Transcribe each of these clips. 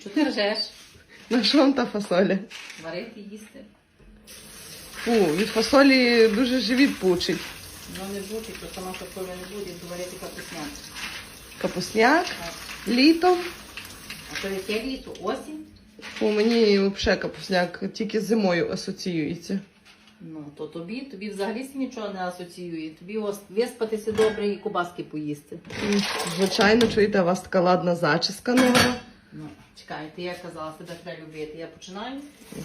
Що ти ржеш? На що вам та фасоля? Варити, їсти. Фу, від фасолі дуже живіт пучить. Ну не буде, то сама такого не буде, то варити капусняк. Капусняк, Так. літом. А то яке літо? Осінь? Фу, мені взагалі капусняк тільки зимою асоціюється. Ну, то тобі, тобі взагалі нічого не асоціює. Тобі ось виспатися добре і кубаски поїсти. Звичайно, чуєте, у вас така ладна зачіска нова. Ну, чекай, ти як казала, себе треба любити. Я починаю.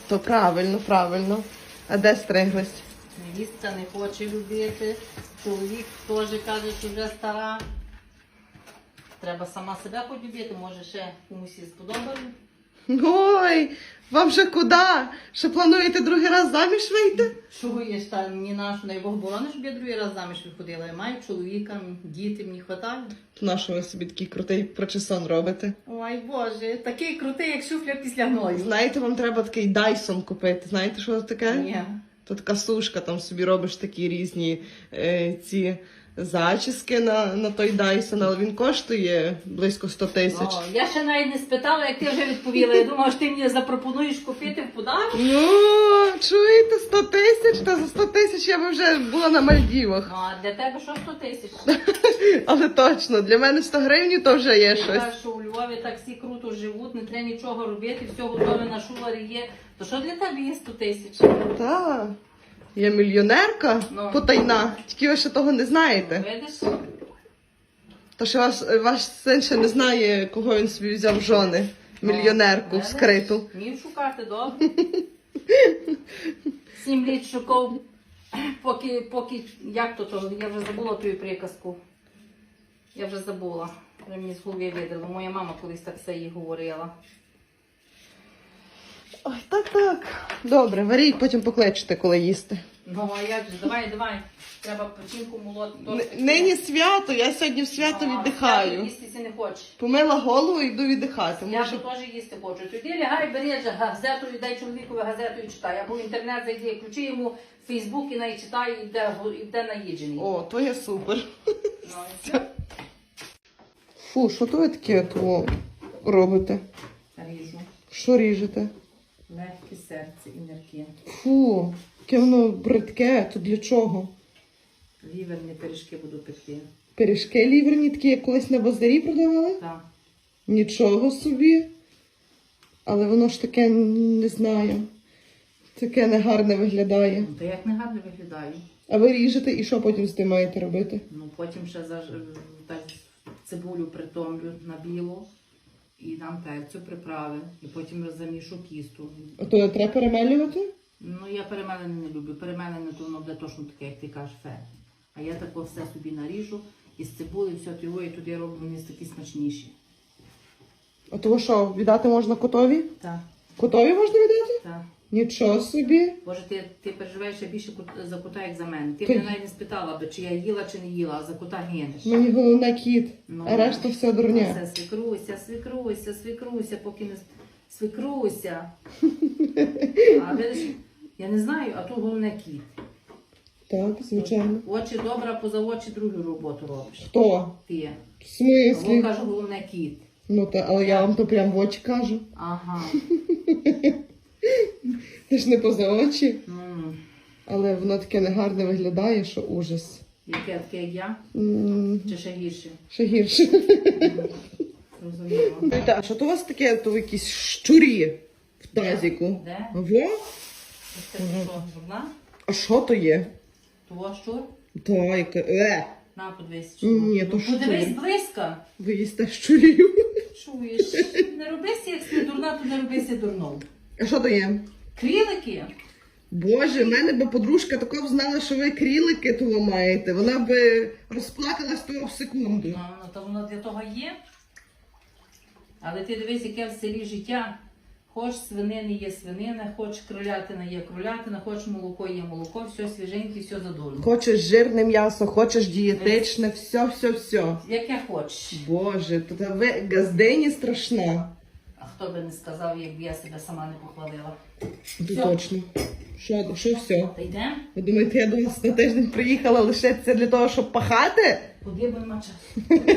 То правильно, правильно. А де стриглись? Невістка не хоче любити. Чоловік теж каже, що вже стара. Треба сама себе полюбити, може ще комусь і сподобає. Ой, вам же куди? Ще плануєте другий раз заміж вийти? Чого є ж там ні нашу, не Бог борони, щоб я другий раз заміж виходила. Я маю чоловіка, діти мені хватає. На що ви собі такий крутий причесон робите? Ой Боже, такий крутий, як шуфля після гною. Знаєте, вам треба такий Dyson купити. Знаєте, що це таке? Ні. То така сушка, там собі робиш такі різні е, ці зачіски на, на той Dyson, але він коштує близько 100 тисяч. О, я ще навіть не спитала, як ти вже відповіла. Я думала, що ти мені запропонуєш купити в подарунок. Ну, чуєте, 100 тисяч? Та за 100 тисяч я би вже була на Мальдівах. Ну, а для тебе що 100 тисяч? Але точно, для мене 100 гривень то вже є Я щось. кажу, що у Львові так всі круто живуть, не треба нічого робити, все готове на шулері є. То що для тебе є 100 тисяч? Так. Я мільйонерка Ну. потайна, тільки ви ще того не знаєте. Видиш? То що ваш, ваш син ще не знає, кого він собі взяв жони. Мільйонерку Ну, Видиш? скриту. Вмів шукати, добре. Сім літ шукав, поки, поки, як то то, я вже забула ту приказку. Я вже забула. Мені з голови видало. Моя мама колись так все їй говорила. Ой, так, так. Добре, варіть, потім покличете, коли їсти. А як же, давай, давай. Треба печінку молоти. Н- Нині свято, я сьогодні в свято віддихаю. Їстися не хочеш. Помила голову і йду віддихати. Я Може, ж теж їсти хочу. Тоді лягай, бери газету і дай чоловікові газету і читай. Або в інтернет зайди, включи йому Фейсбук і най читай, і йде, го- і наїджений. о, то є супер. Ну, і все. Фу, що то ви таке то робите? Ріжу. Що ріжете? Легке серце і нирки. Фу, яке воно бридке, то для чого? Ліверні пиріжки буду пекти. Пиріжки ліверні, такі, як колись на базарі продавали? Так. Нічого собі. Але воно ж таке, не знаю, таке негарне виглядає. Ну, то як не гарно виглядає. А ви ріжете і що потім з тим маєте робити? Ну, потім ще заж... так, цибулю притомлю на білу і дам перцю приправи. І потім замішу кісту. А то не треба перемелювати? Ну, я перемелене не люблю. Перемелене, то воно буде точно таке, як ти кажеш, фе. А я тако все собі наріжу із і все того, і туди роблю вони такі смачніші. А того що, віддати можна котові? Так, Котові можна віддати? так. Нічого собі. Боже, ти, ти переживаєш ще більше за кота, як за мене. Ти Ти- мене навіть не спитала би, чи я їла, чи не їла, а за кота гинеш. Мені головне кіт, Ну, а решта все дурня. Все, свікруся, свікруся, свікруся, поки не с- свікруся. А видиш, я не знаю, а тут головне кіт. Так, звичайно. Очі добре, а поза очі другу роботу робиш. Хто? Ти. В смислі? Він каже, головне кіт. Ну та, але я вам то прям в очі кажу. Ага. Ти ж не поза очі, М, але воно таке негарне виглядає, що ужас. Яке таке як я? М, Чи ще гірше? Ще гірше. Розуміло. А що то у вас таке, то якісь щурі в тазіку? Де? Во? Це що, журна? А що то є? Того щур? Та, яке. Е, На, подивись. Ні, Ну, то щур. Подивись близько. ви їсте щурів. Чуєш? Не робися, як дурна, то не робися дурном. А що то є? Крілики? Боже, в мене би подружка така б знала, що ви крілики того маєте. Вона би розплакалась того в секунду. Ну, то воно для того є. Але ти дивись, яке в селі життя. Хоч свинини є свинина, хоч кролятина є кролятина, хоч молоко є молоко, все свіженьке, все задоволено. Хочеш жирне м'ясо, хочеш дієтичне, все, все, все. Яке хочеш. Боже, то та ви газдині страшна. Хто би не сказав, якби я себе сама не похвалила. То точно. Що, що все? Та йдемо? Ви думаєте, я до вас на тиждень приїхала лише це для того, щоб пахати? Куди бо нема часу.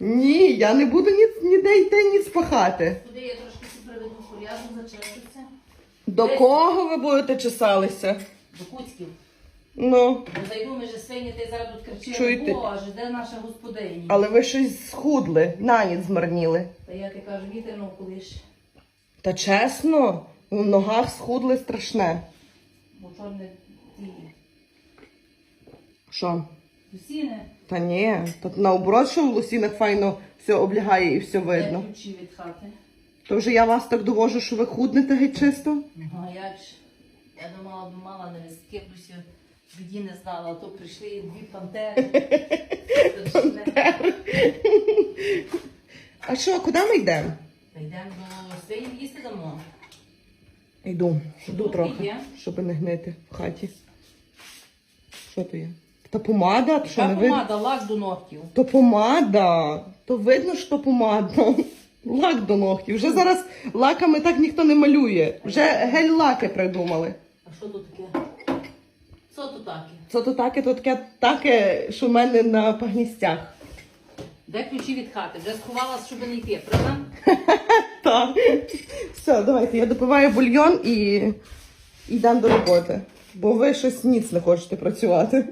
Ні, я не буду ні, ніде йти, ні спахати. Куди я трошки приведу порядок, зачешуся. До кого ви будете чесалися? До Куцьків. Ну, зайду, ми же свині, ти зараз тут кричиш, Чуєте? Боже, де наша господиня? але ви щось схудли, на ніч змарніли. Та я ти кажу, вітер навколиш. Та чесно, в ногах схудли страшне. Бо чорне ті Що? Усіни, Та ні, тут наоборот, що в лосінах файно все облягає і все де видно. ключі від хати. То вже я вас так довожу, що ви худнете геть чисто. Ну, а як ж? Я думала, б мала на візки, бо біді не знала, а то прийшли дві пантери. А що, куди ми йдемо? Та йдемо до свинів їсти дамо. Йду, йду трохи, щоб не гнити в хаті. Що то є? Та помада? То що не Яка видно? лак до ногтів. То помада. То видно, що помада. Лак до ногтів. Вже зараз лаками так ніхто не малює. Вже гель-лаки придумали. А що тут таке? Що то таке? Це то таке, то таке, таке, що в мене на пагністях. Де ключі від хати? Вже сховала, щоб не йти, правда? Так. Все, давайте, я допиваю бульйон і йдемо до роботи. Бо ви щось ніц не хочете працювати.